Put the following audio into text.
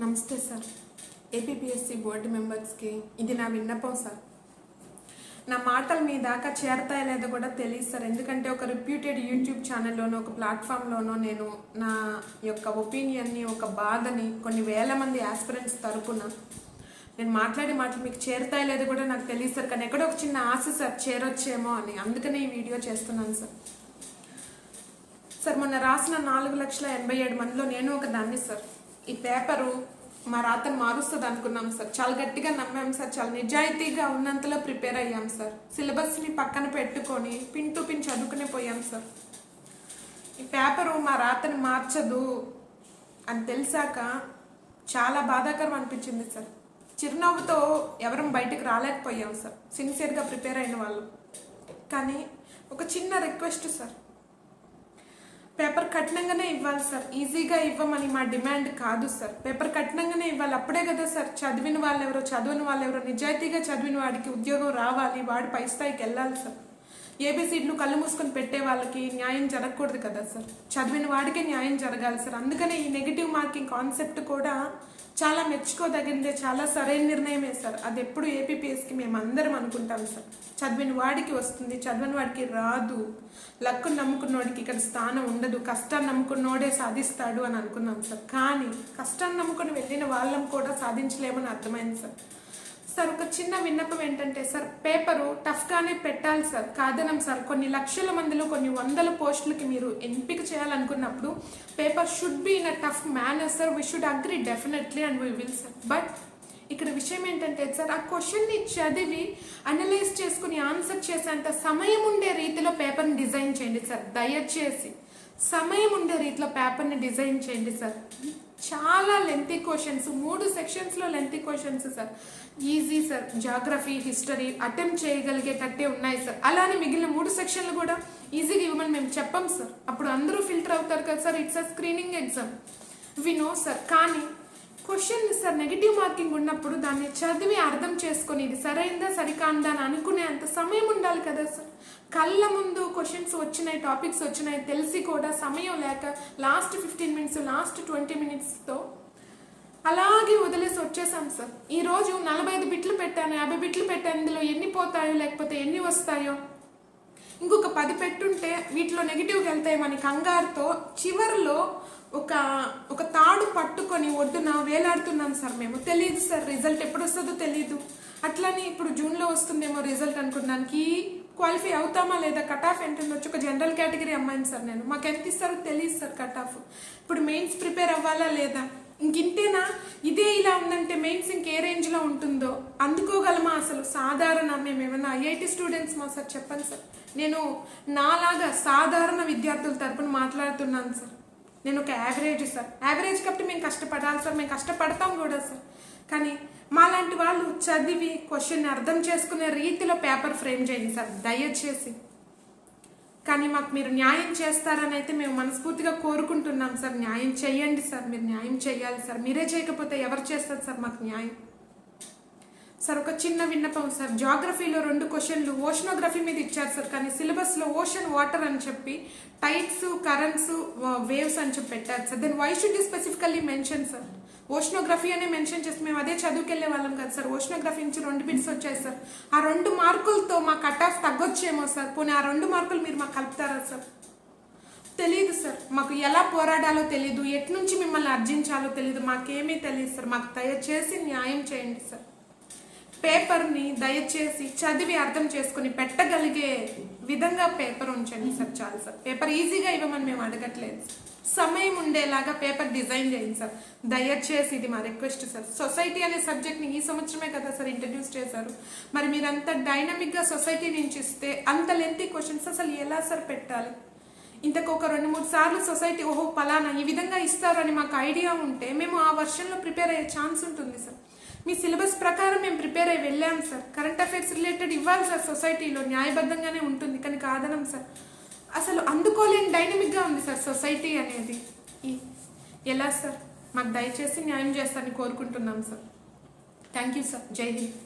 నమస్తే sir. APPSC board మెంబర్స్కి ఇది నా విన్నపం సార్. నా మాటలు మీ దాకా చేరతాయో లేదో కూడా తెలియదు సార్. ఎందుకంటే ఒక రిప్యూటెడ్ యూట్యూబ్ ఛానల్లోనో ఒక ప్లాట్ఫామ్లోనో నేను నా యొక్క ఒపీనియన్ని ఒక బాధని కొన్ని వేల మంది యాస్పిరెంట్స్ తరపున నేను మాట్లాడే మాటలు మీకు చేరతాయో లేదో కూడా నాకు తెలియదు సార్. కానీ ఎక్కడో ఒక చిన్న ఆశ సార్ చేరొచ్చేమో అని. అందుకనే ఈ వీడియో చేస్తున్నాను సార్. సార్ మొన్న రాసిన నాలుగు లక్షల ఎనభై ఏడు మందిలో నేను ఒక దాన్ని సార్. ఈ పేపరు మా రాతను మారుస్తుంది అనుకున్నాం సార్. చాలా గట్టిగా నమ్మాం సార్. చాలా నిజాయితీగా ఉన్నంతలో ప్రిపేర్ అయ్యాం సార్. సిలబస్ని పక్కన పెట్టుకొని పిన్ టు పిన్ చదువుకునే పోయాం సార్. ఈ పేపరు మా రాతని మార్చదు అని తెలిసాక చాలా బాధాకరం అనిపించింది సార్. చిరునవ్వుతో ఎవరం బయటకు రాలేకపోయాం సార్. సిన్సియర్గా ప్రిపేర్ అయిన వాళ్ళు. కానీ ఒక చిన్న రిక్వెస్ట్ సార్. పేపర్ కఠినంగానే ఇవ్వాలి సార్ ఈజీగా ఇవ్వమని మా డిమాండ్ కాదు సార్ పేపర్ కఠినంగానే ఇవ్వాలి. అప్పుడే కదా సార్ చదివిన వాళ్ళు ఎవరో చదివిన వాళ్ళు ఎవరో నిజాయితీగా చదివిన వాడికి ఉద్యోగం రావాలి. వాడు పై స్థాయికి వెళ్ళాలి సార్ ఏబిసిడ్లు కళ్ళు మూసుకొని పెట్టే వాళ్ళకి న్యాయం జరగకూడదు కదా సార్ చదివిన వాడికే న్యాయం జరగాలి సార్ అందుకనే ఈ నెగిటివ్ మార్కింగ్ కాన్సెప్ట్ కూడా చాలా మెచ్చుకోదగిందే చాలా సరైన నిర్ణయమే సార్ అది ఎప్పుడు ఏపీపీఎస్కి మేము అందరం అనుకుంటాం సార్ చదివిన వాడికి వస్తుంది చదివిన వాడికి రాదు. లక్కు నమ్ముకున్నోడికి ఇక్కడ స్థానం ఉండదు. కష్టాన్ని నమ్ముకున్నోడే సాధిస్తాడు అని అనుకున్నాం సార్. కానీ కష్టాన్ని నమ్ముకుని వెళ్ళిన వాళ్ళం కూడా సాధించలేమని అర్థమైంది సార్. సార్ ఒక చిన్న విన్నపం ఏంటంటే సార్ పేపరు టఫ్గానే పెట్టాలి సార్. కాదనం సార్. కొన్ని లక్షల మందిలో కొన్ని వందల పోస్టులకి మీరు ఎంపిక చేయాలనుకున్నప్పుడు paper should be in a tough manner sir we should agree definitely and we will sir but ఇక్కడ విషయం ఏంటంటే సార్ ఆ క్వశ్చన్ని చదివి అనలైజ్ చేసుకుని ఆన్సర్ చేసేంత సమయం ఉండే రీతిలో పేపర్ని డిజైన్ చేయండి సార్. దయచేసి సమయం ఉండే రీతిలో పేపర్ని డిజైన్ చేయండి సార్. చాలా లెంతీ క్వశ్చన్స్ మూడు సెక్షన్స్లో lengthy questions sir. Easy sir. Geography history attempt చేయగలిగేటట్టే ఉన్నాయి సార్. అలానే మిగిలిన మూడు సెక్షన్లు కూడా ఈజీగా ఇవ్వమని మేము చెప్పాం సార్. అప్పుడు అందరూ ఫిల్టర్ అవుతారు కదా sir. It's a screening exam we know sir. కానీ క్వశ్చన్ సార్ నెగిటివ్ మార్కింగ్ ఉన్నప్పుడు దాన్ని చదివి అర్థం చేసుకొని ఇది సరైందా సరికాందా అని అనుకునే అంత సమయం ఉండాలి కదా సార్. కళ్ళ ముందు క్వశ్చన్స్ వచ్చినాయి టాపిక్స్ వచ్చినాయి తెలిసి కూడా సమయం లేక last fifteen minutes last twenty మినిట్స్తో అలాగే వదిలేసి వచ్చేసాం సార్. ఈరోజు నలభై ఐదు బిట్లు పెట్టాను యాభై బిట్లు పెట్టాను ఇందులో ఎన్ని పోతాయో లేకపోతే ఎన్ని వస్తాయో? ఇంకొక పది పెట్టుంటే వీటిలో నెగిటివ్కి వెళ్తాయి మన కంగారుతో చివరిలో పట్టుకొని ఒడ్డున వేలాడుతున్నాం సార్ మేము. తెలియదు సార్ రిజల్ట్ ఎప్పుడు వస్తుందో తెలియదు అట్లానే ఇప్పుడు జూన్లో వస్తుందేమో రిజల్ట్ అనుకున్నానికి క్వాలిఫై అవుతామా లేదా? కట్ ఆఫ్ ఎంత వచ్చి ఒక జనరల్ కేటగిరీ అమ్మాయిని సార్ నేను. మాకు ఎంత ఇస్తారో తెలియదు సార్ కట్ ఆఫ్ ఇప్పుడు మెయిన్స్ ప్రిపేర్ అవ్వాలా లేదా? ఇంకింతేనా ఇదే ఇలా ఉందంటే మెయిన్స్ ఇంకే రేంజ్లో ఉంటుందో? అందుకోగలమా అసలు? సాధారణ మేము ఏమైనా ఐఐటి స్టూడెంట్స్ మా సార్ చెప్పండి సార్. నేను నాలాగా సాధారణ విద్యార్థుల తరపున మాట్లాడుతున్నాను సార్. నేను ఒక యావరేజ్ సార్ యావరేజ్ కాబట్టి మేము కష్టపడాలి సార్ మేము కష్టపడతాం కూడా సార్ కానీ మాలాంటి వాళ్ళు చదివి క్వశ్చన్ అర్థం చేసుకునే రీతిలో పేపర్ ఫ్రేమ్ చేయండి సార్ దయచేసి. కానీ మాకు మీరు న్యాయం చేస్తారని అయితే మేము మనస్ఫూర్తిగా కోరుకుంటున్నాం సార్ న్యాయం చేయండి సార్ మీరు న్యాయం చేయాలి సార్ మీరే చేయకపోతే ఎవరు చేస్తారు సార్ మాకు న్యాయం? సార్ ఒక చిన్న విన్నపం సార్. జాగ్రఫీలో రెండు క్వశ్చన్లు ఓషనోగ్రఫీ మీద ఇచ్చారు సార్ కానీ సిలబస్లో ఓషన్ వాటర్ అని చెప్పి టైట్స్ కరెంట్స్ వేవ్స్ అని చెప్పి పెట్టారు sir. Then why should you specifically mention sir oceanography అనే మెన్షన్ చేసి మేము అదే చదువుకెళ్ళే వాళ్ళం కదా సార్. ఓషనోగ్రఫీ నుంచి రెండు బిట్స్ వచ్చాయి సార్. ఆ రెండు మార్కులతో మా కట్ ఆఫ్ తగ్గొచ్చేమో సార్. పోనీ ఆ రెండు మార్కులు మీరు మాకు కలుపుతారా సార్? తెలియదు సార్. మాకు ఎలా పోరాడాలో తెలియదు ఎట్నుంచి మిమ్మల్ని అర్జించాలో తెలియదు మాకేమీ తెలియదు సార్. మాకు దయచేసి న్యాయం చేయండి సార్. పేపర్ని దయచేసి చదివి అర్థం చేసుకుని పెట్టగలిగే విధంగా పేపర్ ఉంచండి సార్ చాలు సార్. పేపర్ ఈజీగా ఇవ్వమని మేము అడగట్లేదు సమయం ఉండేలాగా పేపర్ డిజైన్ చేయండి సార్. దయచేసి ఇది మా రిక్వెస్ట్ సార్. సొసైటీ అనే సబ్జెక్ట్ని ఈ సంవత్సరమే కదా సార్ ఇంట్రడ్యూస్ చేశారు. మరి మీరంత డైనమిక్గా సొసైటీ నుంచి ఇస్తే అంత లెంతీ క్వశ్చన్స్ అసలు ఎలా సార్ పెట్టాలి? ఇంతకు ఒక రెండు మూడు సార్లు సొసైటీ ఓహో పలానా ఈ విధంగా ఇస్తారని మాకు ఐడియా ఉంటే మేము ఆ వర్షన్లో ప్రిపేర్ అయ్యే ఛాన్స్ ఉంటుంది సార్. మీ సిలబస్ ప్రకారం మేము ప్రిపేర్ అయ్యి వెళ్ళాం సార్ కరెంట్ అఫైర్స్ రిలేటెడ్ ఇవ్వాలి సార్ సొసైటీలో న్యాయబద్ధంగానే ఉంటుంది కానీ కాదనం సార్ అసలు అందుకోలేని డైనమిక్గా ఉంది సార్ సొసైటీ అనేది. ఈ- ఎలా సార్ మాకు దయచేసి న్యాయం చేస్తారని కోరుకుంటున్నాం సార్ థ్యాంక్ యూ సార్ జై హింద్